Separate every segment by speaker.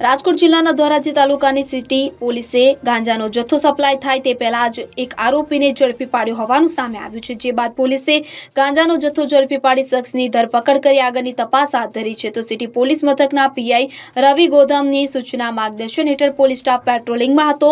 Speaker 1: રાજકોટ જિલ્લાના ધોરાજી તાલુકાની સિટી પોલીસે ગાંજાનો જથ્થો સપ્લાય થાય તે પહેલા જ એક આરોપીને ઝડપી પાડ્યો હોવાનું સામે આવ્યું છે. જે બાદ પોલીસે ગાંજાનો જથ્થો ઝડપી પાડી શખ્સની ધરપકડ કરી આગળની તપાસ હાથ ધરી છે. તો સિટી પોલીસ મથકના પીઆઈ રવિ ગોધમની સૂચના માર્ગદર્શન હેઠળ પોલીસ સ્ટાફ પેટ્રોલિંગમાં હતો.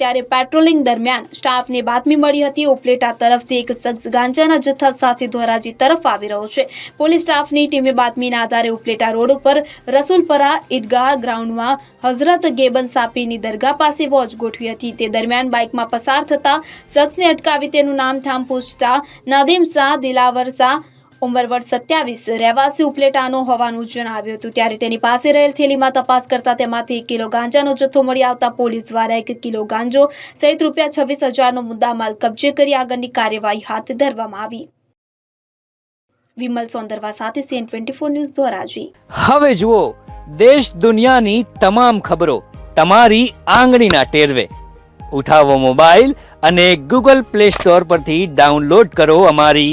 Speaker 1: ત્યારે પેટ્રોલિંગ દરમિયાન સ્ટાફને બાતમી મળી હતી, ઉપલેટા તરફથી એક શખ્સ ગાંજાના જથ્થા સાથે ધોરાજી તરફ આવી રહ્યો છે. પોલીસ સ્ટાફની ટીમે બાતમીના આધારે ઉપલેટા રોડ ઉપર રસુલપરા ઈદગાહ ગ્રાઉન્ડમાં હઝરત ગેબન સાપીની દરગાહ પાસે વોચ ગોઠવી હતી. તે દરમિયાન બાઇકમાં પસાર થતા શખ્સને અટકાવી તેનું નામ ઠામ પૂછતા નદીમ શાહ, દિલાવર શાહ ઉંમર વર્ષ સત્યાવીસ રહેવાસી ઉપલેટાનો હોવાનું જણાવ્યું હતું. ત્યારે તેની પાસે રહેલ થેલીમાં તપાસ કરતા તેમાંથી એક કિલો ગાંજાનો જથ્થો મળી આવતા પોલીસ દ્વારા એક કિલો ગાંજો સહિત રૂપિયા છવ્વીસ હજારનો મુદ્દામાલ કબજે કરી આગળની કાર્યવાહી હાથ ધરવામાં આવી. વિમલ સોંદરવા સાથે CN twenty four news Dhoraji.
Speaker 2: હવે જુઓ, દેશ દુનિયાની તમામ ખબરો તમારી આંગળીના ટેરવે. ઉઠાવો મોબાઈલ અને ગૂગલ પ્લે સ્ટોર પરથી ડાઉનલોડ કરો અમારી